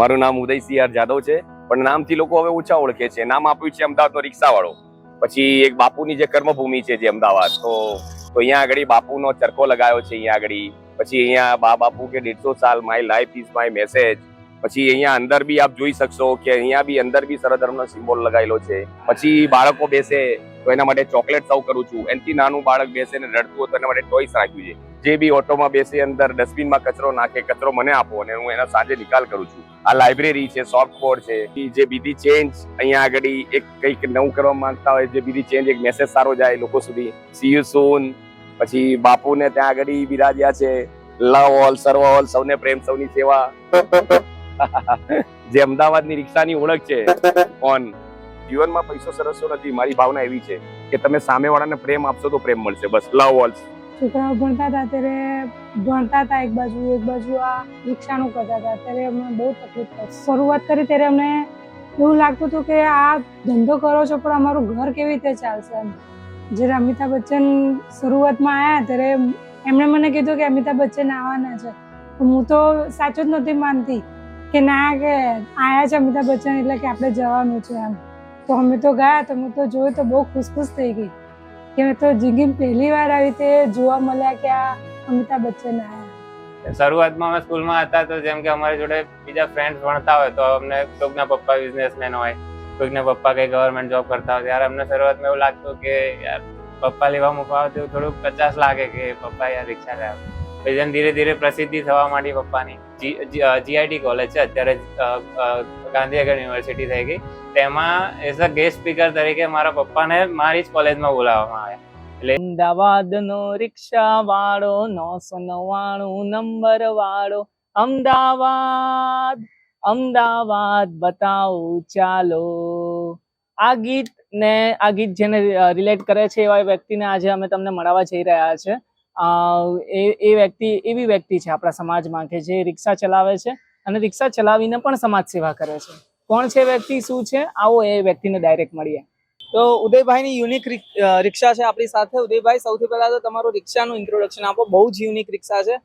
મારું નામ ઉદયસિંહ આર જાદવ છે, પણ નામથી લોકો હવે ઓછા ઓળખે છે. નામ આપ્યું છે અમદાવાદનો રિક્ષાવાળો. પછી એક બાપુની જે કર્મભૂમિ છે જે અમદાવાદ, તો તો અહીંયા આગળ બાપુનો ચરખો લગાવ્યો છે અહીંયા આગળ પછી અહીંયા બા બાપુ કે દેડસો સાલ my life is my message પછી અહીંયા અંદર બી આપ જોઈ શકશો કે અહીંયા બી અંદર બી સરધર્મનો સિમ્બોલ લગાવેલો છે. પછી બાળકો બેસે, તો એના માટે ચોકલેટ સર્વ કરું છું. એનાથી નાનું બાળક બેસે ને રડતું હોય તો એના માટે ટોયસ રાખ્યું છે. જે બી ઓટોમાં બેસી અંદર ડસ્ટબિનમાં કચરો નાખે, કચરો મને આપો અને હું એના સાંજે નિકાલ કરું છું. આ લાઇબ્રેરી છે સોફ્ટ છે જે બીજી ચેન્જ અહીંયા આગળ એક કંઈક નવું કરવા માંગતા હોય, જે બીજી ચેન્જ એક મેસેજ સારો જાય લોકો સુધી. સી યુ સૂન પછી બાપુને ત્યાં આગળ બિરાજ્યા છે. લવ ઓલ સર્વ ઓલ સૌને પ્રેમ, સૌની સેવા. જે અમદાવાદની રિક્ષાની ઓળખ છે. ઓન જીવનમાં પૈસો સરસો નથી, મારી ભાવના એવી છે કે તમે સામેવાળાને પ્રેમ આપશો તો પ્રેમ મળશે. બસ લવ ઓલ છોકરાઓ ભણતા હતા ત્યારે ભણતા હતા એક બાજુ એક બાજુ આ રિક્ષાનું કરતા હતા. ત્યારે અમને બહુ તકલીફ પડી. શરૂઆત કરી ત્યારે અમને એવું લાગતું હતું કે આ ધંધો કરો છો, પણ અમારું ઘર કેવી રીતે ચાલશે એમ. જ્યારે અમિતાભ બચ્ચન શરૂઆતમાં આવ્યા ત્યારે એમણે મને કીધું કે અમિતાભ બચ્ચન આવવાના છે. હું તો સાચું જ નથી માનતી કે ના, કે આયા છે અમિતાભ બચ્ચન એટલે કે આપણે જવાનું છે એમ. તો અમે તો ગયા, તો હું તો જોયું તો બહુ ખુશ ખુશ થઈ ગઈ. કે તો જિંદગી પહેલી વાર આવી રીતે જોવા મળ્યા કે આ અમિતાભ બચ્ચન આવ્યા શરૂઆતમાં અમે સ્કૂલમાં હતા તો જેમ કે અમારી જોડે બીજા ફ્રેન્ડ્સ ભણતા હોય તો અમને કોઈકના પપ્પા બિઝનેસમેન હોય, કોઈકના પપ્પા કઈ ગવર્મેન્ટ જોબ કરતા હોય, ત્યારે અમને શરૂઆતમાં એવું લાગતું કે યાર, પપ્પા લેવા મૂકવા તેવું થોડુંક પચાસ લાગે કે પપ્પા યાર રિક્ષા લેવા. પછી ધીરે ધીરે પ્રસિદ્ધિ થવા માંડી પપ્પાની. જીઆઈટી કોલેજ છે. અત્યારે ગાંધીનગર યુનિવર્સિટી થઈ ગઈ. તેમાં એઝ અ ગેસ્ટ સ્પીકર તરીકે મારા પપ્પાને મારી જ કોલેજમાં બોલાવવામાં આવ્યા. અમદાવાદ નો રિક્ષા વાળો, નવસો નવ્વાણું નંબર વાળો. અમદાવાદ અમદાવાદ બતાવું ચાલો. આ ગીત ને આ ગીત જેને રિલેટ કરે છે એવા વ્યક્તિને આજે અમે તમને મળવા જઈ રહ્યા છે. એ એ વ્યક્તિ એવી વ્યક્તિ છે આપણા સમાજમાં કે જે રિક્ષા ચલાવે છે અને રિક્ષા ચલાવીને પણ સમાજ સેવા કરે છે. કોણ છે વ્યક્તિ? શું છે? આવો એ વ્યક્તિને ડાયરેક્ટ મળીએ. તો ઉદયભાઈની યુનિક રિક્ષા છે આપણી સાથે. ઉદયભાઈ સૌથી પહેલા તો તમારું રિક્ષાનું ઇન્ટ્રોડક્શન આપો. બહુ જ યુનિક રિક્ષા છે.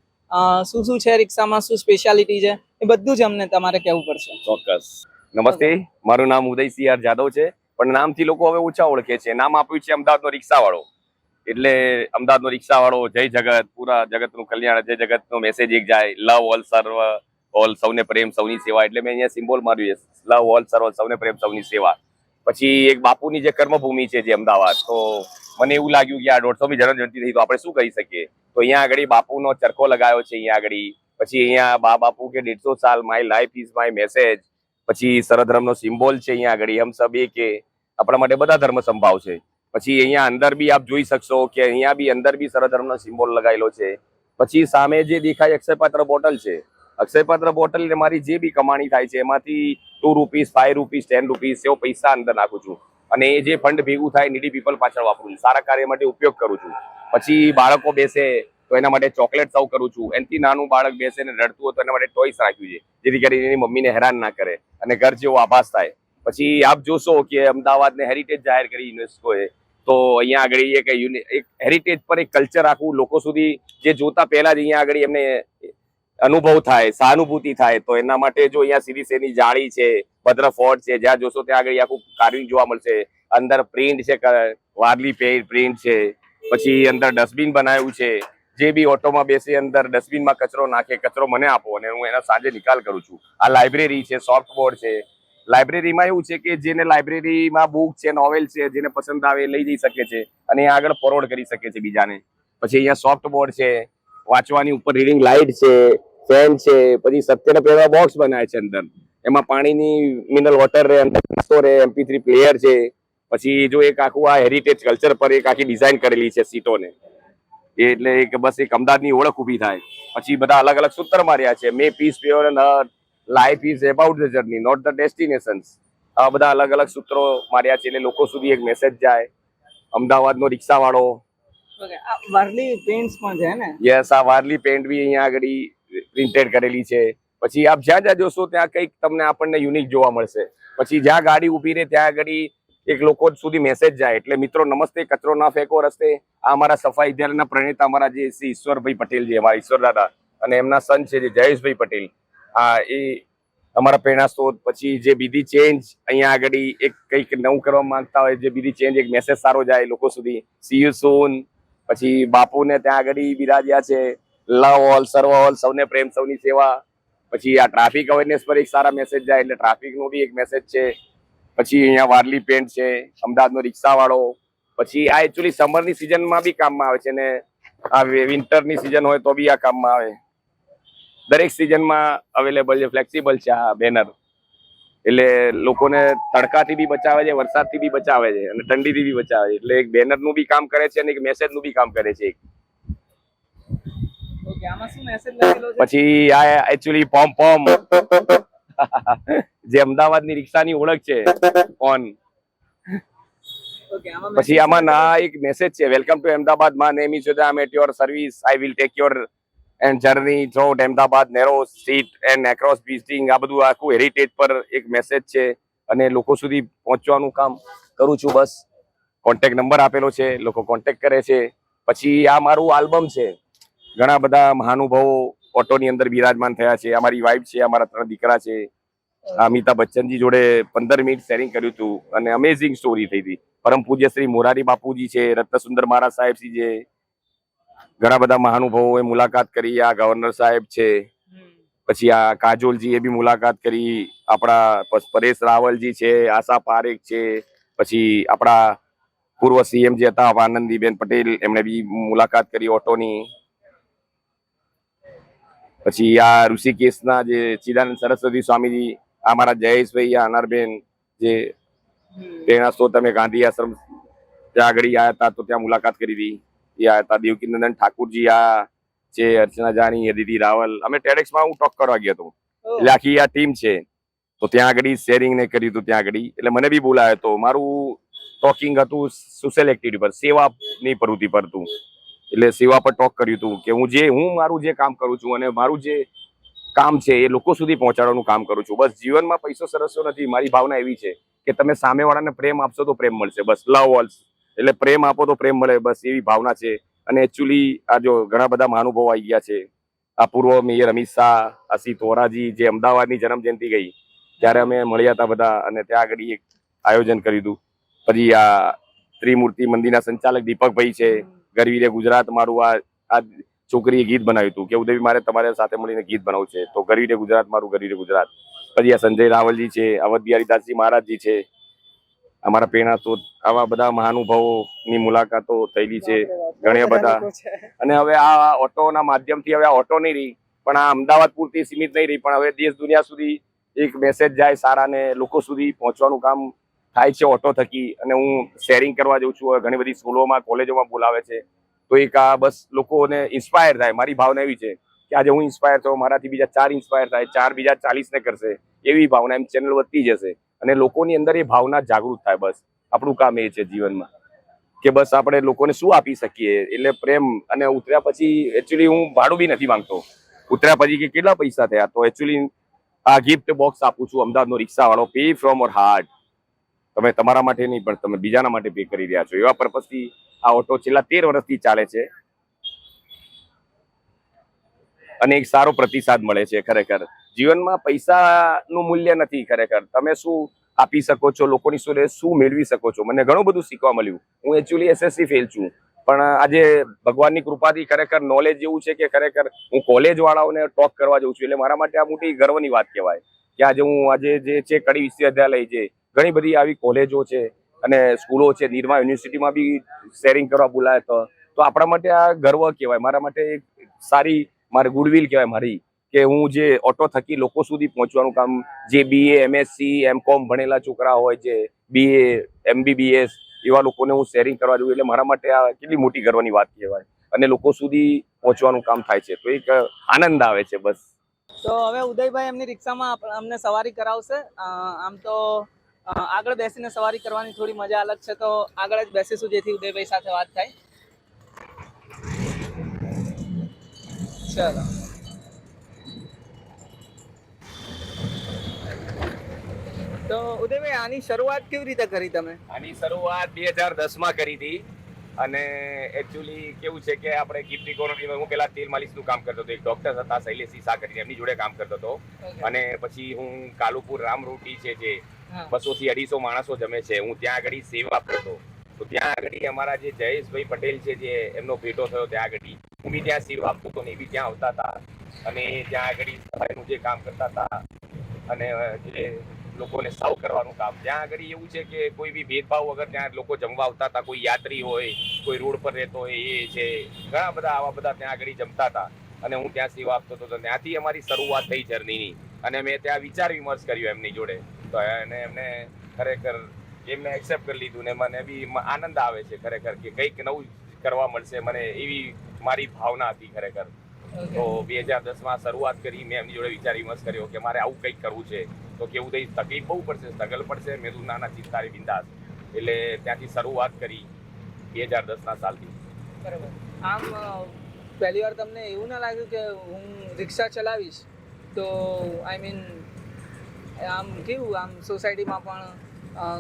શું શું છે રિક્ષામાં? શું સ્પેશિયાલિટી છે? એ બધું જ અમને તમારે કહેવું પડશે. ચોક્કસ. નમસ્તે. મારું નામ ઉદયસિંહ આર જાદવ છે. પણ નામથી લોકો હવે ઓછા ઓળખે છે. નામ આપ્યું છે અમદાવાદનો રિક્ષાવાળો. એટલે અમદાવાદનો રિક્ષાવાળો, જય જગત, પૂરા જગતનું કલ્યાણ, જય જગતનો મેસેજ એક જાય લવ ઓલ સર્વ ઓલ સૌને પ્રેમ, સૌની સેવા. એટલે મેં અહીંયા સિમ્બોલ માર્યું છે લવ ઓલ સર્વ સૌને પ્રેમ, સૌની સેવા. પછી એક બાપુની જે કર્મભૂમિ છે જે અમદાવાદ, તો મને એવું લાગ્યું કે આ દોઢસોમી જન્મજયંતિ થઈ તો આપણે શું કરી શકીએ? તો અહીંયા આગળ બાપુનો ચરખો લગાવ્યો છે અહીંયા આગળ પછી અહીંયા બા બાપુ કે દેડસો સાલ my life is my message પછી સરધર્મનો સિમ્બોલ છે અહીંયા આગળ હમ સબ એ કે. આપણા માટે બધા ધર્મ સંભાવ છે. પછી અહીંયા અંદર બી આપ જોઈ શકશો કે અહીંયા બી અંદર બી સરધર્મનો સિમ્બોલ લગાવેલો છે. પછી સામે જે દેખાય અક્ષયપાત્ર બોટલ છે. અક્ષયપાત્ર બોટલ મારી જે બી કમાણી થાય છે, એમાંથી two rupees five rupees ten rupees એવો પૈસા અંદર નાખું છું. અને એ જે ફંડ ભેગું થાય નીડી પીપલ પાછળ વાપરું છું. સારા કાર્ય માટે ઉપયોગ કરું છું. પછી બાળકો બેસે, તો એના માટે ચોકલેટ સર્વ કરું છું. એનાથી નાનું બાળક બેસે ને રડતું હોય તો એના માટે ટોયસ રાખ્યું છે. જેથી કરીને એની મમ્મીને હેરાન ના કરે અને ઘર જેવો આભાસ થાય. પછી આપ જોશો કે અમદાવાદને હેરિટેજ જાહેર કરી યુનેસ્કોએ તો અહીંયા આગળ એક એક હેરિટેજ પર એક કલ્ચર આખું લોકો સુધી જે જોતા પહેલા જ અહીંયા આગળ એમને અનુભવ થાય, સહાનુભૂતિ થાય. તો એના માટે જો અહીંયા સિરીસેની જાળી છે, ભદ્ર ફોર્ટ છે, જ્યાં જોશો ત્યાં આગળ આખું કાર્વિંગ જોવા મળશે. અંદર પ્રિન્ટ છે વારલી પ્રિન્ટ છે. પછી અંદર ડસ્ટબિન બનાવ્યું છે. જે બી ઓટોમાં બેસી અંદર ડસ્ટબિનમાં કચરો નાખે, કચરો મને આપો અને હું એના સાંજે નિકાલ કરું છું. આ લાઇબ્રેરી છે સોફ્ટ બોર્ડ છે. લાઇબ્રેરીમાં એવું છે કે જેને લાઇબ્રેરીમાં બુક છે નોવેલ છે, જેને પસંદ આવે લઈ જઈ શકે છે અને આગળ ફોરવર્ડ કરી શકે છે બીજાને. પછી અહીંયા સોફ્ટ બોર્ડ છે, વાંચવાની ઉપર રીડિંગ લાઇટ છે ફેન છે, પછી સત્યના પહેલા બોક્સ બનાવે છે અંદર. એમાં પાણીની મિનરલ વોટર રહે, અંદર નાસ્તો રે એમપી થ્રી પ્લેયર છે, પછી જો એક આખું આ હેરિટેજ કલ્ચર પર એક આખી ડિઝાઇન કરેલી છે સીટોને. એટલે એક બસ એક અમદાવાદની ઓળખ ઊભી થાય. પછી બધા અલગ અલગ સૂત્ર માર્યા છે may peace pure and earth life is about the journey not the destinations આવા બધા અલગ અલગ સૂત્રો માર્યા છે એટલે લોકો સુધી એક મેસેજ જાય. અમદાવાદનો રિક્ષાવાળો. વારલી પેન્ટ્સ પણ છે ને? યસ આ વારલી પેન્ટ બી અહીંયા આગળ પ્રિન્ટેડ કરેલી છે. પછી આપ જ્યાં જ્યાં જોશો ત્યાં કંઈક તમને આપણને યુનિક જોવા મળશે. પછી જ્યાં ગાડી ઊભી રહે ત્યાં આગળ એક લોકો સુધી મેસેજ જાય. એટલે મિત્રો નમસ્તે કચરો ના ફેંકો રસ્તે. આ અમારા સફાઈ વિદ્યાલયના પ્રણેતા અમારા જે શ્રી ઈશ્વરભાઈ પટેલ જે અમારા ઈશ્વર દાદા અને એમના સન છે જે જયેશભાઈ પટેલ. એ અમારા પ્રેરણા સ્ત્રોત, પછી જે બીજી ચેન્જ અહીંયા આગળ એક કંઈક નવું કરવા માંગતા હોય, જે બીજી ચેન્જ એક મેસેજ સારો જાય લોકો સુધી. સી યુ સોન પછી બાપુને ત્યાં આગળ બિરાજ્યા છે. લવ ઓલ સર્વ ઓલ સૌને પ્રેમ, સૌની સેવા. પછી આ ટ્રાફિક અવેરનેસ પર એક સારા મેસેજ જાય, એટલે ટ્રાફિક નો બી એક મેસેજ છે. પછી અહીંયા વારલી પેન્ટ છે, અમદાવાદનો રિક્ષા વાળો પછી આ એકચ્યુઅલી સમરની સિઝનમાં બી કામમાં આવે છે ને. આ વિન્ટરની સિઝન હોય તો બી આ કામમાં આવે. દરેક સિઝનમાં અવેલેબલ છે ફ્લેક્સિબલ છે આ બેનર એટલે લોકોને તડકાથી બી બચાવે છે વરસાદથી બી બચાવે છે અને ઠંડીથી બી બચાવે છે. એટલે એક બેનરનું બી કામ કરે છે અને એક મેસેજનું બી કામ કરે છે એક. પછી આ એકચ્યુઅલી પોમ પોમ જે અમદાવાદની રિક્ષાની ઓળખ છે ઓન પછી આમાં ના એક મેસેજ છે વેલકમ ટુ અમદાવાદમાં name is your service I will take your and journey through Ahmedabad narrow street and across visiting આ બધું આખું હેરિટેજ પર એક મેસેજ છે અને લોકો સુધી પહોંચવાનું કામ કરું છું બસ. કોન્ટેક્ટ નંબર આપેલો છે, લોકો કોન્ટેક્ટ કરે છે. પછી આ મારું આલ્બમ છે. ઘણા બધા મહાનુભાવો ઓટોની અંદર બિરાજમાન થયા છે. અમારી વાઇફ છે, અમારા ત્રણ દીકરા છે. અમિતાભ બચ્ચનજી જોડે પંદર મિનિટ શેરિંગ કર્યું હતું અને અમેઝિંગ સ્ટોરી થઈ હતી. પરમ પૂજ્ય શ્રી મોરારી બાપુજી છે, રત્નસુંદર મહારાજ સાહેબજી છે. ઘણા બધા મહાનુભાવોએ મુલાકાત કરી આ ગવર્નર સાહેબ છે. પછી આ કાજોલજી એ બી મુલાકાત કરી આપણા પરેશ રાવલજી છે આશા પારેખ છે પછી આપણા પૂર્વ સીએમ જે હતા આનંદીબેન પટેલ એમણે બી મુલાકાત કરી ઓટોની. પછી આ ઋષિકેશના જે ચિદાનંદ સરસ્વતી સ્વામીજી આ મારા જયેશભાઈ અનારબેન જે. પ્રેરણા સ્ત્રોત અમે ગાંધી આશ્રમ ત્યાં આગળ આવ્યા હતા તો ત્યાં મુલાકાત કરી હતી. હતા દેવકીનંદન ઠાકુરજી આ છે અર્ચના જાની અદિતિ રાવલ. અમે ટેરેક્સમાં હું ટોક કરવા ગયો હતો એટલે આખી આ ટીમ છે. તો ત્યાં આગળ શેરિંગ ને કર્યું હતું ત્યાં આગળ. એટલે મને બી બોલાયો હતો મારું ટોકિંગ હતું સોશિયલ એક્ટિવિટી પર સેવાની પ્રવૃત્તિ પર હતું. એટલે સેવા પર ટોક કર્યું હતું કે હું જે હું મારું જે કામ કરું છું અને મારું જે કામ છે એ લોકો સુધી પહોંચાડવાનું કામ કરું છું. બસ જીવનમાં પૈસો સરસો નથી મારી ભાવના એવી છે કે તમે સામેવાળાને પ્રેમ આપશો તો પ્રેમ મળશે. બસ લવ ઓલ્સ એટલે પ્રેમ આપો તો પ્રેમ મળે, બસ એવી ભાવના છે. અને એકચ્યુઅલી આ જો ઘણા બધા મહાનુભાવો આવી ગયા છે. આ પૂર્વ મેયર અમિત શાહ અસી તોરાજી જે અમદાવાદની જન્મ ગઈ, ત્યારે અમે મળ્યા હતા બધા અને ત્યાં આગળ એક આયોજન કર્યું હતું. પછી આ ત્રિમૂર્તિ મંદિરના સંચાલક દીપકભાઈ છે, ગરવીરે ગુજરાત મારું આ આ છોકરીએ ગીત બનાવ્યું હતું. કે ઉદયવી મારે તમારે સાથે મળીને ગીત બનાવવું છે. તો ગરવીરે ગુજરાત મારું ગરવીરે ગુજરાત. પછી આ સંજય રાવલજી છે, અવધ બિહારીદાસજી મહારાજજી છે. અમારા પ્રેરણા આવા બધા મહાનુભાવોની મુલાકાતો થયેલી છે ઘણા બધા. અને હવે આ ઓટોના માધ્યમથી હવે આ ઓટો નહીં રહી પણ આ અમદાવાદ પૂરતી સીમિત નહીં રહી પણ હવે દેશ દુનિયા સુધી એક મેસેજ જાય સારા ને લોકો સુધી પહોંચવાનું કામ થાય છે ઓટો થકી. અને હું શેરિંગ કરવા જઉં છું ઘણી બધી સ્કૂલોમાં કોલેજોમાં બોલાવે છે. તો એક આ બસ લોકોને ઇન્સ્પાયર થાય મારી ભાવના એવી છે કે આજે હું ઇન્સ્પાયર થયો મારાથી બીજા ચાર ઇન્સ્પાયર થાય ચાર બીજા ચાલીસ ને કરશે એવી ભાવના એમ ચેનલ વધતી જશે. અને લોકોની અંદર એ ભાવના જાગૃત થાય બસ. આપણું કામ એ છે જીવનમાં. કે બસ આપણે લોકોને શું આપી શકીએ? એટલે પ્રેમ અને ઉતર્યા પછી એકચ્યુઅલી હું ભાડું બી નથી માંગતો. ઉતર્યા પછી કે કેટલા પૈસા થયા? તો એકચ્યુઅલી આ ગિફ્ટ બોક્સ આપું છું, અમદાવાદનો રિક્ષાવાળો પે ફ્રોમ ઓર હાર્ટ તમે તમારા માટે નહીં, પણ તમે બીજાના માટે પે કરી રહ્યા છો. એવા પર્પઝથી આ ઓટો છેલ્લા તેર વર્ષથી ચાલે છે. અને એક સારો પ્રતિસાદ મળે છે ખરેખર. જીવનમાં પૈસાનું મૂલ્ય નથી ખરેખર. તમે શું આપી શકો છો? લોકોની શું શું મેળવી શકો છો? મને ઘણું બધું શીખવા મળ્યું. હું એકચ્યુઅલી એસએસસી ફેલ છું. પણ આજે ભગવાનની કૃપાથી ખરેખર નોલેજ એવું છે કે ખરેખર હું કોલેજ વાળાઓને ટોક કરવા જઉં છું. એટલે મારા માટે આ મોટી ગર્વની વાત કહેવાય કે આજે હું આજે જે છે કડી વિશ્વવિદ્યાલય છે, ઘણી બધી આવી કોલેજો છે અને સ્કૂલો છે. નિરમા યુનિવર્સિટીમાં બી શેરિંગ કરવા બોલાય તો. આપણા માટે આ ગર્વ કહેવાય. મારા માટે એક સારી, મારે ગુડવિલ કહેવાય મારી. કે હું જે ઓટો થકી લોકો સુધી પહોંચવાનું કામ, જે બીએ એમએસસી એમકોમ ભણેલા છોકરા હોય જે બીએ એમબીબીએસ એવા લોકોને હું શેરિંગ કરવા જઉં એટલે મારા માટે આ કેટલી મોટી ગર્વની વાત કહેવાય. અને લોકો સુધી પહોંચવાનું કામ થાય છે. તો એક આનંદ આવે છે બસ. તો હવે ઉદયભાઈ એમની રિક્ષામાં અમને સવારી કરાવશે. આમ તો આગળ બેસીને સવારી કરવાની થોડી મજા અલગ છે, તો આગળ જ બેસીશું જેથી ઉદયભાઈ સાથે વાત થાય. ચલો. તો ઉદયભાઈ આની શરૂઆત કેવી રીતે કરી તમે? આની શરૂઆત બે હજાર દસમાં કરી હતી. અને એકચ્યુઅલી કેવું છે કે આપણે કીર્તિ કોલોનીમાં હું પહેલાં તેલ માલિશનું કામ કરતો હતો. એક ડૉક્ટર હતા શૈલેષ શાહ કરીને એમની જોડે કામ કરતો હતો. અને પછી હું કાલુપુર રામ રોટી છે જે બસોથી અઢીસો માણસો જમે છે. હું ત્યાં આગળ સેવા આપતો હતો. તો ત્યાં આગળ અમારા જે જયેશભાઈ પટેલ છે જે એમનો ભેટો થયો ત્યાં આગળ. હું બી ત્યાં સેવા આપતો હતો ને એ બી ત્યાં આવતા હતા. અને ત્યાં આગળ સફાઈનું જે કામ કરતા હતા. અને જે લોકોને સાવ કરવાનું કામ. ત્યાં આગળ એવું છે કે કોઈ બી ભેદભાવ વગર ત્યાં લોકો જમવા આવતા હતા કોઈ યાત્રી હોય કોઈ રોડ પર રહેતો હોય એ છે. ઘણા બધા આવા બધા ત્યાં આગળ જમતા હતા. અને હું ત્યાં સેવા આપતો હતો. ત્યાંથી અમારી શરૂઆત થઈ જર્નીની. અને મેં ત્યાં વિચાર વિમર્શ કર્યો એમની જોડે. તો અને એમને ખરેખર એમને એક્સેપ્ટ કરી લીધું ને મને બી આનંદ આવે છે ખરેખર કે કંઈક નવું કરવા મળશે. મને એવી મારી ભાવના હતી ખરેખર. તો બે હજાર દસમાં શરૂઆત કરી મેં એમની જોડે વિચાર વિમર્શ કર્યો કે મારે આવું કંઈક કરવું છે. તો કેવું થઈ તકલીફ બહુ પડશે સ્ટ્રગલ પડશે. મેં તું નાના ચિંતારી બિંદાસ. એટલે ત્યાંથી શરૂઆત કરી બે હજાર દસના સાલથી. બરાબર. આમ પહેલી વાર તમને એવું ના લાગ્યું કે હું રિક્ષા ચલાવીશ? તો આઈ મીન આમ કેવું? આમ સોસાયટીમાં પણ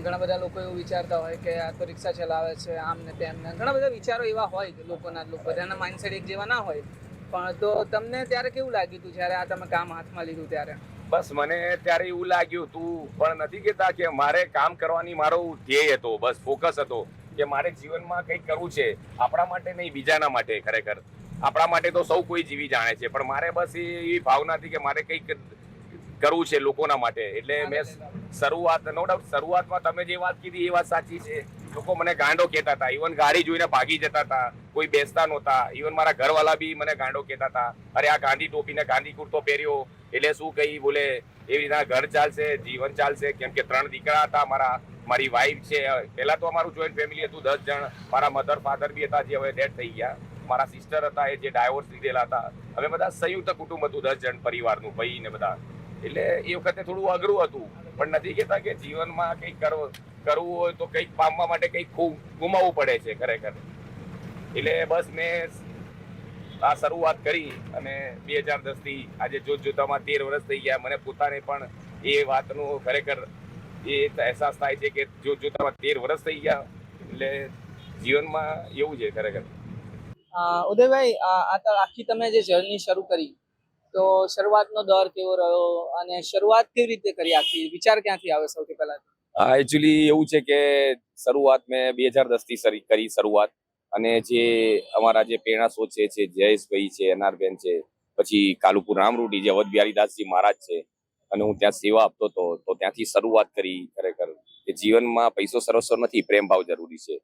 ઘણા બધા લોકો એવું વિચારતા હોય કે આ તો રિક્ષા ચલાવે છે આમ ને તેમ ને ઘણા બધા વિચારો એવા હોય કે લોકોના, લોકો બધાના માઇન્ડસેટ એક જેવા ના હોય. પણ તો તમને ત્યારે કેવું લાગ્યું હતું? જ્યારે આ તમે કામ હાથમાં લીધું ત્યારે? બસ મને ત્યારે એવું લાગ્યું, તું પણ નથી કહેતા કે મારે કામ કરવાની મારો ધ્યેય હતો, બસ ફોકસ હતો કે મારે જીવનમાં કંઈક કરવું છે, આપણા માટે નહીં, બીજાના માટે ખરેખર. આપણા માટે તો સૌ કોઈ જીવી જાણે છે, પણ મારે બસ એ ભાવના હતી કે મારે કંઈક કરવું છે લોકોના માટે. એટલે મેં શરૂઆત નો ડાઉટ શરૂઆતમાં તમે જે વાત કીધી એ વાત સાચી છે. લોકો મને ગાંડો કહેતા હતા. ઇવન ગાડી જોઈને ભાગી જતા હતા. કોઈ બેસતા નહોતા. ઇવન મારા ઘરવાળા બી મને ગાંડો કહેતા હતા. અરે આ ગાંધી ટોપીને ગાંધી કુર્તો પહેર્યો. એટલે શું કહી બોલે એવી રીતના ઘર ચાલશે જીવન ચાલશે. કેમ કે ત્રણ દીકરા હતા મારા મારી વાઈફ છે. પહેલા તો અમારું જોઈન્ટ ફેમિલી હતું દસ જણ. મારા મધર ફાધર બી હતા જે હવે ડેડ થઈ ગયા. મારા સિસ્ટર હતા એ જે ડાયવોર્સ લીધેલા હતા. હવે બધા સંયુક્ત કુટુંબ હતું દસ જણ પરિવારનું ભાઈ ને બધા. એટલે એ વખતે થોડું અઘરું હતું. પણ નથી કહેતા કે જીવનમાં કંઈક કરવું હોય તો કંઈક પામવા માટે કંઈક ખૂબ ગુમાવવું પડે છે ખરેખર. એટલે બસ મેં આ શરૂઆત કરી અને બે હજાર દસથી આજે જોત જોતામાં તેર વર્ષ થઈ ગયા. મને પોતાને પણ એ વાતનો ખરેખર એ અહેસાસ થાય છે કે જોત જોતામાં તેર વર્ષ થઈ ગયા. એટલે જીવનમાં એવું છે ખરેખર. ઉદયભાઈ, આ આખી તમે જે જર્ની શરૂ કરી તો શરૂઆતનો દોર કેવો રહ્યો અને શરૂઆત કેવી રીતે કરી? આખી વિચાર ક્યાંથી આવે સૌથી પહેલા? હા એકચ્યુઅલી એવું છે કે શરૂઆત મેં બે હજાર દસથી કરી શરૂઆત અને જે અમારા જે પ્રેરણા સોચે છે જયેશભાઈ છે એનઆરબેન છે પછી કાલુપુર રામરૂડી જે અવધ બિહારીદાસજી મહારાજ છે અને હું ત્યાં સેવા આપતો હતો તો ત્યાંથી શરૂઆત કરી ખરેખર કે જીવનમાં પૈસો સરસર નથી પ્રેમ ભાવ જરૂરી છે.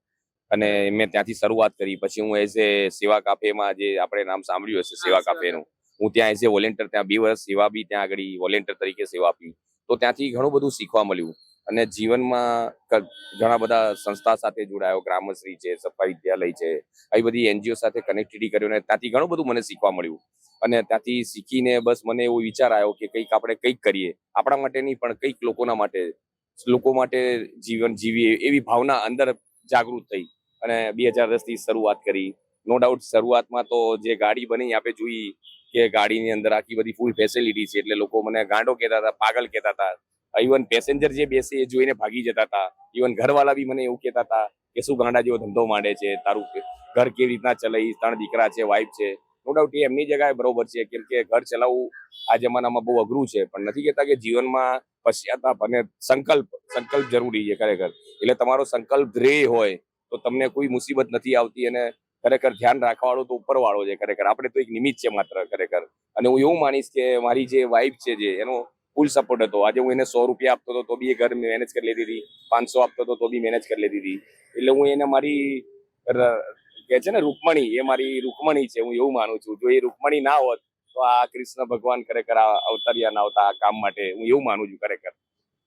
અને મેં ત્યાંથી શરૂઆત કરી પછી હું એઝ એ સેવા કાફેમાં જે આપણે નામ સાંભળ્યું હશે સેવા સેવા કાફેનું હું ત્યાં એઝ એ વોલેન્ટિયર ત્યાં બે વર્ષ સેવા બી ત્યાં આગળ વોલેન્ટિયર તરીકે સેવા આપી. તો ત્યાંથી ઘણું બધું શીખવા મળ્યું. અને જીવનમાં ઘણા બધા સંસ્થા સાથે જોડાયો, ગ્રામશ્રી છે, સફાઈ વિદ્યાલય છે, આવી બધી એનજીઓ સાથે કનેક્ટિવિટી કર્યો અને ત્યાંથી ઘણું બધું મને શીખવા મળ્યું. અને ત્યાંથી શીખીને બસ મને એવો વિચાર આવ્યો કે કંઈક આપણે કંઈક કરીએ. આપણા માટે નહીં, પણ કંઈક લોકોના માટે, લોકો માટે જીવન જીવીએ એવી ભાવના અંદર જાગૃત થઈ. અને બે હજાર દસથી શરૂઆત કરી. નો ડાઉટ શરૂઆતમાં તો જે ગાડી બની આપણે જોઈ કે ગાડીની અંદર આખી બધી ફૂલ ફેસિલિટી છે. એટલે લોકો મને ગાંડો કહેતા હતા, પાગલ કહેતા હતા. ઇવન પેસેન્જર જે બેસે એ જોઈને ભાગી જતા હતા. ઇવન ઘરવાળા બી મને એવું કહેતા હતા કે શું ગાંડા જેવો ધંધો માંડે છે, તારું ઘર કેવી રીતના ચલાવી ત્રણ દીકરા છે વાઈફ છે. નો ડાઉટ એ એમની જગ્યાએ બરોબર છે, કેમ કે ઘર ચલાવવું આ જમાનામાં બહુ અઘરું છે. પણ નથી કહેતા કે જીવનમાં પશ્ચાતાપ અને સંકલ્પ સંકલ્પ જરૂરી છે ખરેખર. એટલે તમારો સંકલ્પ ધ્યેય હોય તો તમને કોઈ મુસીબત નથી આવતી અને ખરેખર ધ્યાન રાખવાવાળો તો ઉપરવાળો છે ખરેખર. આપણે તો એક નિમિત્ત છે માત્ર ખરેખર. અને હું એવું માનીશ કે મારી જે વાઈફ છે જે, એનો ફૂલ સપોર્ટ હતો. આજે હું એને સો રૂપિયા આપતો હતો તો બી એ ઘર મેનેજ કરી લેતી હતી. પાંચસો આપતો હતો તો બી મેનેજ કરી લેતી હતી. એટલે હું એને મારી કે છે ને રૂકમણી, એ મારી રૂકમણી છે, હું એવું માનું છું. જો એ રૂકમણી ના હોત, તો આ કૃષ્ણ ભગવાન ખરેખર આ અવતર્યા ના આવતા આ કામ માટે. હું એવું માનું છું ખરેખર.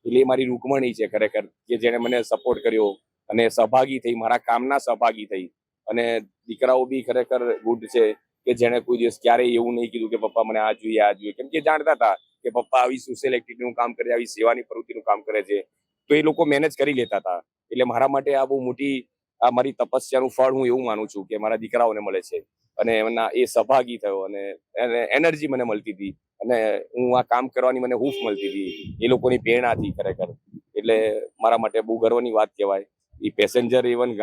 એટલે એ મારી રૂકમણી છે ખરેખર, કે જેણે મને સપોર્ટ કર્યો અને સહભાગી થઈ, મારા કામના સહભાગી થઈ. અને દીકરાઓ બી ખરેખર ગુડ છે કે જેણે કોઈ દિવસ ક્યારેય એવું નહીં કીધું કે, પપ્પા, મને આ જોઈએ આ જોઈએ. કેમ કે જાણતા હતા કે પપ્પા આવી સોશિયલ એક્ટિવિટીનું કામ કરે, આવી સેવાની પ્રવૃત્તિનું કામ કરે છે. તો એ લોકો મેનેજ કરી લેતા હતા. એટલે મારા માટે આ બહુ મોટી, આ મારી તપસ્યાનું ફળ હું એવું માનું છું કે મારા દીકરાઓને મળે છે. અને એમના એ સહભાગી થયો અને એને એનર્જી મને મળતી હતી. અને હું આ કામ કરવાની મને હૂફ મળતી હતી. એ લોકોની પ્રેરણાથી ખરેખર. એટલે મારા માટે બહુ ગર્વની વાત કહેવાય. એ પેસેન્જર ઇવન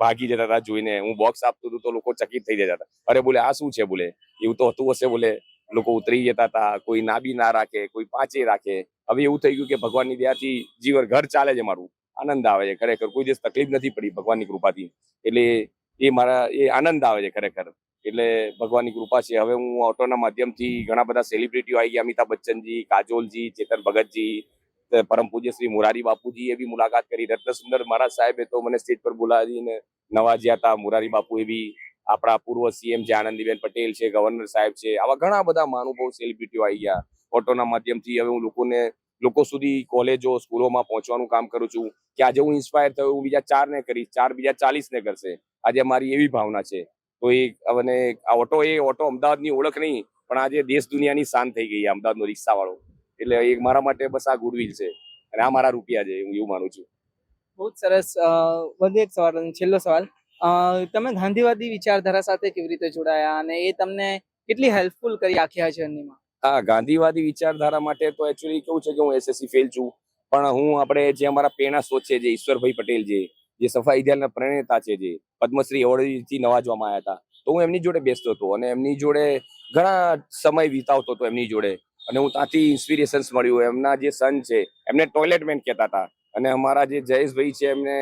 ભાગી જતા હતા જોઈને. હું બોક્સ આપતો હતો તો લોકો ચકિત થઈ જતા હતા. અરે બોલે, આ શું છે બોલે? એવું તો હતું હશે બોલે. લોકો ઉતરી જતા હતા, કોઈ ના બી ના રાખે, કોઈ પાંચે રાખે. હવે એવું થઈ ગયું કે ભગવાનની દયાથી જીવન ઘર ચાલે છે મારું. આનંદ આવે છે ખરેખર. કોઈ દિવસ તકલીફ નથી પડી ભગવાનની કૃપાથી. એટલે એ મારા, એ આનંદ આવે છે ખરેખર. એટલે ભગવાનની કૃપા છે. હવે હું ઓટોના માધ્યમથી ઘણા બધા સેલિબ્રિટીઓ આવી ગયા. અમિતાભ બચ્ચનજી, કાજોલજી, ચેતન ભગતજી પરમ પૂજ્ય શ્રી મોરારી બાપુજી એ બી મુલાકાત કરી. રત્ન સુંદર મહારાજ સાહેબે તો મને સ્ટેજ પર બોલાવીને નવાજ્યા હતા. મુરારી બાપુ એ બી આપણા પૂર્વ સીએમ છે આનંદીબેન પટેલ છે ગવર્નર સાહેબ છે, આવા ઘણા બધા મહાનુભાવ સેલિબ્રિટીઓ આવી ગયા. ફોટોના માધ્યમથી હવે હું લોકોને, લોકો સુધી કોલેજો સ્કૂલોમાં પહોંચવાનું કામ કરું છું. કે આજે હું ઇન્સ્પાયર થયો હું બીજા ચાર ને કરીશ, ચાર બીજા ચાલીસ ને કરશે. આજે મારી એવી ભાવના છે. તો એ અને આ ઓટો એ ઓટો અમદાવાદની ઓળખ નહીં, પણ આજે દેશ દુનિયાની શાન થઈ ગઈ અમદાવાદનો રિક્ષા વાળો એટલે એ મારા માટે બસ આ ગુડવિલ છે. અને આ મારા રૂપિયા છે હું એવું માનું છું. બહુ જ સરસ વધુ એક સવાલ છેલ્લો સવાલ. તમે ગાંધીવાદી વિચારધારા સાથે કેવી રીતે જોડાયા અને એ તમને કેટલી હેલ્પફુલ કરી આખી આ જર્નીમાં હા ગાંધીવાદી વિચારધારા માટે તો એકચ્યુઅલી કેવું છે કે હું એસએસસી ફેલ છું. પણ હું આપણે જે અમારા પ્રેરણા સ્ત્રોત છે જે ઈશ્વરભાઈ પટેલ છે જે સફાઈ ઇતિહાસના પ્રણેતા છે જે પદ્મશ્રી એવોર્ડથી નવાજવામાં આવ્યા હતા. તો હું એમની જોડે બેસતો હતો અને એમની જોડે ઘણા સમય વિતાવતો હતો એમની જોડે. અને હું ત્યાંથી ઇન્સ્પિરેશન્સ મળ્યું. એમના જે સન છે, એમને ટોયલેટ મેન કહેતા હતા. અને અમારા જે જયેશભાઈ છે, એમને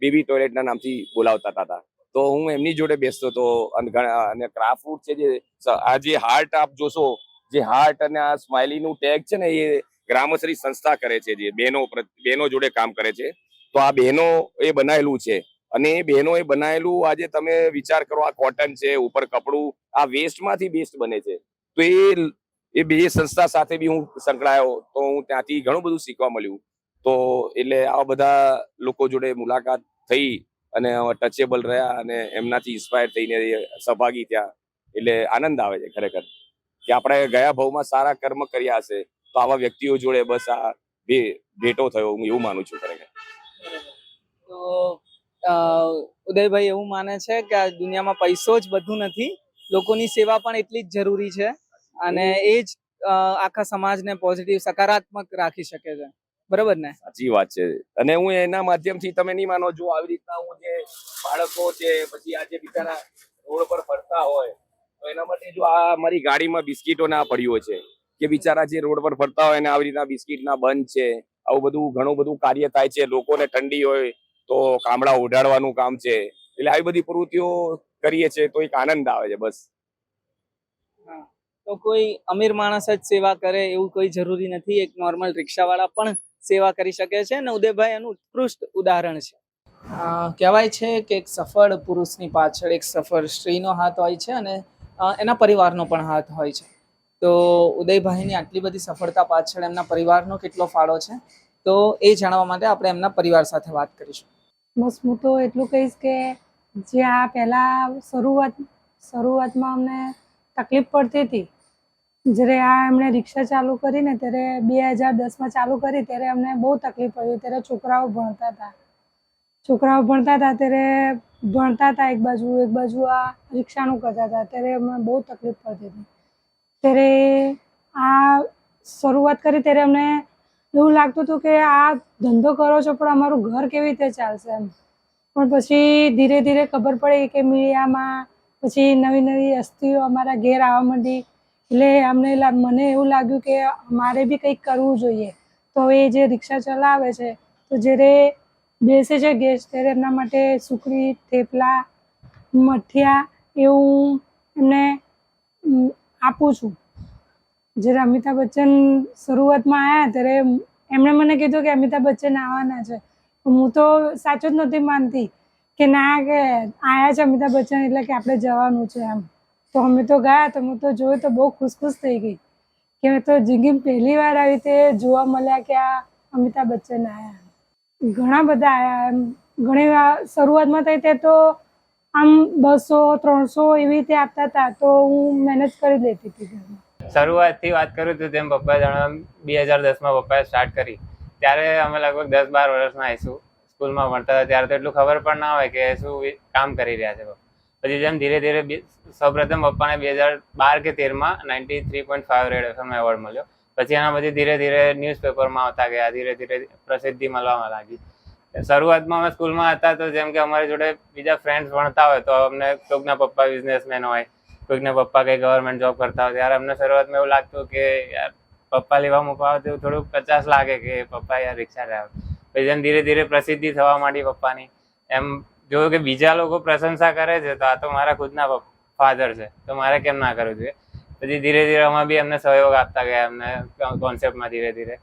બેબી ટોયલેટના નામથી બોલાવતા હતા. તો હું એમની જોડે બેસતો હતો. અને ક્રાફ્ટ છે જે, આ જે હાર્ટ આપ જોશો, જે હાર્ટ અને આ સ્માઇલીનું ટેગ છે ને, એ ગ્રામશ્રી સંસ્થા કરે છે જે, બહેનો બહેનો જોડે કામ કરે છે. તો આ બહેનો એ બનાવેલું છે. અને એ બહેનો એ બનાવેલું આજે તમે વિચાર કરો, આ કોટન છે, ઉપર કપડું, આ વેસ્ટમાંથી બેસ્ટ બને છે. તો એ એ બે સંસ્થા સાથે બી હું સંકળાયો, તો હું ત્યાંથી ઘણું બધું શીખવા મળ્યું. તો એટલે આવા બધા લોકો જોડે મુલાકાત થઈ અને ટચેબલ રહ્યા અને એમનાથી ઇન્સ્પાયર થઈને સહભાગી થયા. એટલે આનંદ આવે છે ખરેખર. કે આપણે ગયા ભાવમાં સારા કર્મ કર્યા હશે, તો આવા વ્યક્તિઓ જોડે બસ આ બે ભેટો થયો, હું એવું માનું છું ખરેખર. તો ઉદયભાઈ એવું માને છે કે આ દુનિયામાં પૈસો જ બધું નથી. લોકોની સેવા પણ એટલી જ જરૂરી છે. અને એ જ આખા સમાજને પોઝિટિવ સકારાત્મક રાખી શકે છે. બરોબર ને? સાચી વાત છે. અને હું એના માધ્યમથી તમે નહીં માનો જો આવી રીતના હું જે બાળકો છે પછી આ જે બિચારા રોડ પર ફરતા હોય તો એના માટે જો આ મારી ગાડીમાં બિસ્કીટો ના પડ્યો છે કે બિચારા જે રોડ પર ફરતા હોય ને આવી રીતના બિસ્કીટના બંધ છે આવું બધું ઘણું બધું કાર્ય થાય છે લોકોને ઠંડી હોય તો કામડા ઓઢાડવાનું કામ છે એટલે આવી બધી પ્રવૃત્તિઓ કરીએ છીએ તો એક આનંદ આવે છે બસ. તો કોઈ અમીર માણસ જ સેવા કરે એવું કોઈ જરૂરી નથી. એક નોર્મલ રિક્ષાવાળા પણ સેવા કરી શકે છે અને ઉદયભાઈ એનું ઉત્કૃષ્ટ ઉદાહરણ છે. કહેવાય છે કે એક સફળ પુરુષની પાછળ એક સફળ સ્ત્રીનો હાથ હોય છે અને એના પરિવારનો પણ હાથ હોય છે. તો ઉદયભાઈની આટલી બધી સફળતા પાછળ એમના પરિવારનો કેટલો ફાળો છે? તો એ જાણવા માટે આપણે એમના પરિવાર સાથે વાત કરીશું. બસ હું તો એટલું કહીશ કે જે આ પહેલાં શરૂઆત શરૂઆતમાં અમને તકલીફ પડતી હતી. જ્યારે આ એમણે રિક્ષા ચાલુ કરીને ત્યારે બે હજાર દસમાં ચાલુ કરી ત્યારે અમને બહુ તકલીફ પડી. ત્યારે છોકરાઓ ભણતા હતા. છોકરાઓ ભણતા હતા ત્યારે ભણતા હતા એક બાજુ એક બાજુ આ રિક્ષાનું કરતા હતા. ત્યારે અમને બહુ તકલીફ પડતી હતી. ત્યારે આ શરૂઆત કરી ત્યારે અમને એવું લાગતું હતું કે આ ધંધો કરો છો, પણ અમારું ઘર કેવી રીતે ચાલશે એમ. પણ પછી ધીરે ધીરે ખબર પડી કે મીડિયામાં પછી નવી નવી હસ્તીઓ અમારા ઘેર આવવા માંડી. એટલે અમને મને એવું લાગ્યું કે મારે બી કંઈક કરવું જોઈએ. તો એ જે રિક્ષા ચલાવે છે, તો જ્યારે બેસે છે ગેસ્ટ ત્યારે એમના માટે સુખડી, થેપલા, મઠિયા એવું એમને આપું છું. જ્યારે અમિતાભ બચ્ચન શરૂઆતમાં આવ્યા ત્યારે એમણે મને કીધું કે અમિતાભ બચ્ચન આવવાના છે. હું તો સાચું જ નહોતી માનતી. કે ના કે આયા છે અમિતાભ બચ્ચન એટલે કે આપણે જવાનું છે એમ. તો અમે તો ગયા તો હું તો જોયું તો બહુ ખુશ ખુશ થઈ ગઈ. કે મેં તો જિંદગી પહેલી વાર આવી રીતે જોવા મળ્યા કે આ અમિતાભ બચ્ચન આવ્યા ઘણા બધા આવ્યા એમ. ઘણી વાર શરૂઆતમાં થઈ તે તો આમ બસો, ત્રણસો એવી રીતે આપતા હતા તો હું મેનેજ કરી લેતી હતી ઘરમાં. શરૂઆતથી વાત કરું તો તેમ પપ્પા જણાવ્યું બે હજાર દસમાં પપ્પાએ સ્ટાર્ટ કરી. ત્યારે અમે લગભગ દસ બાર વર્ષના આવીશું. સ્કૂલમાં ભણતા હતા, ત્યારે તો એટલું ખબર પણ ના હોય કે શું કામ કરી રહ્યા છે પછી જેમ ધીરે ધીરે સૌપ્રથમ પપ્પાને બે હજાર બાર કે તેરમાં ninety three point five red FM award મળ્યો. પછી એના પછી ધીરે ધીરે ન્યૂઝપેપરમાં આવતા ગયા, ધીરે ધીરે પ્રસિદ્ધિ મળવા લાગી. શરૂઆતમાં અમે સ્કૂલમાં હતા તો જેમ કે અમારી જોડે બીજા ફ્રેન્ડ્સ ભણતા હોય તો અમને કોઈકના પપ્પા બિઝનેસમેન હોય કોઈકના પપ્પા કંઈ ગવર્મેન્ટ જોબ કરતા હોય, ત્યારે અમને શરૂઆતમાં એવું લાગતું કે યાર પપ્પા લેવા મૂકવા તેવું તો પચાસ લાગે કે પપ્પા યાર રિક્ષા ડ્રાઈવર. પછી જેમ ધીરે ધીરે પ્રસિદ્ધિ થવા માંડી પપ્પાની. એમ જોયું કે બીજા લોકો પ્રશંસા કરે છે, તો આ તો મારા ખુદના ફાધર છે. તો મારે કેમ ના કરવું જોઈએ? પછી ધીરે ધીરે અમે બી એમને સહયોગ આપતા ગયા, એમને કોન્સેપ્ટમાં ધીરે ધીરે.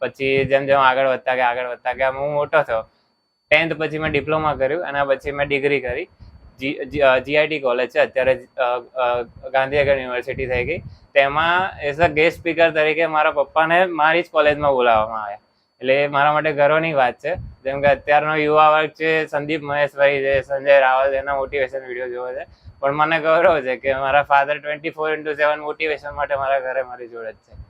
પછી જેમ જેમ આગળ વધતા ગયા, આગળ વધતા ગયા, હું મોટો થયો. ટેન્થ પછી મેં ડિપ્લોમા કર્યું અને પછી મેં ડિગ્રી કરી. જીઆઈટી કોલેજ છે, અત્યારે ગાંધીનગર યુનિવર્સિટી થઈ ગઈ. તેમાં એઝ અ ગેસ્ટ સ્પીકર તરીકે મારા પપ્પાને મારી જ કોલેજમાં બોલાવવામાં આવ્યા. એટલે એ મારા માટે ગર્વની વાત છે. જેમ કે અત્યારનો યુવા વર્ગ છે, સંદીપ મહેશભાઈ છે, સંજય રાવલ એના મોટિવેશન વીડિયો જોવે છે. પણ મને ગૌરવ છે કે મારા father twenty four into seven motivation માટે મારા ઘરે મારી જોડે જ છે.